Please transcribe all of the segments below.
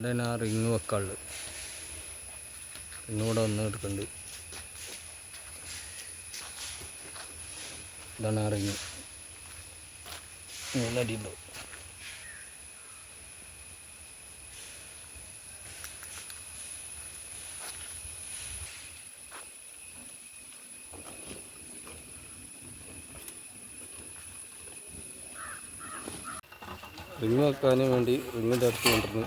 ഇവിടെ ആ ring വെക്കാനുള്ളത് ring കൂടെ ഒന്ന് എടുക്കുന്നുണ്ട് ഇതാണ് ആ റിങ്. മൂന്നടി ഉണ്ടാവും. റിങ് വെക്കാൻ വേണ്ടി റിങ്ങിന്റെ അടുത്ത് കൊണ്ടിരുന്നു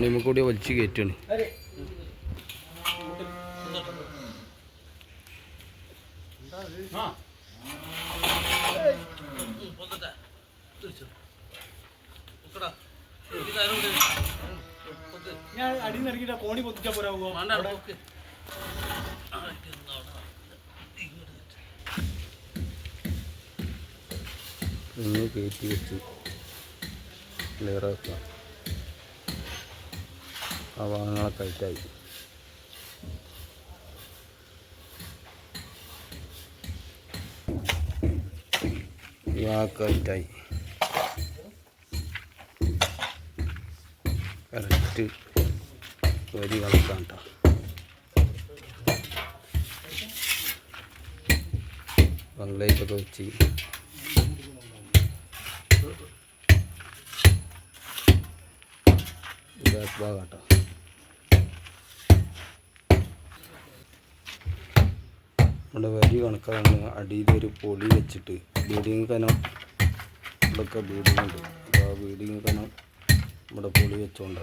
ഓണിമ കൂടി വലിച്ചു കയറ്റാണ് ഞാൻ അടിയിൽ നിന്ന് ഇറങ്ങിയിട്ട് കോണി പൊത്തിച്ചാ പോരാവോ റിങ് കയറ്റി വെച്ച് ക്ലിയർ ആക്കുക. ആ ഭാഗങ്ങളൊക്കെ ആയിട്ടായി. ഈ ഭാഗമൊക്കെ ആയിട്ടായി. കറക്റ്റ് വരി കളക്കാൻ കേട്ടോ ബംഗ്ലൈറ്റൊക്കെ വെച്ച്. കേട്ടോ നമ്മുടെ വരി കണക്കാണ് അടിയിലൊരു പൊളി വെച്ചിട്ട് ബീഡിങ് കനം ഇവിടെയൊക്കെ ബീഡിങ് ഉണ്ട്. അപ്പോൾ ആ ബീഡിങ് കനം ഇവിടെ പൊളി വെച്ചുകൊണ്ട്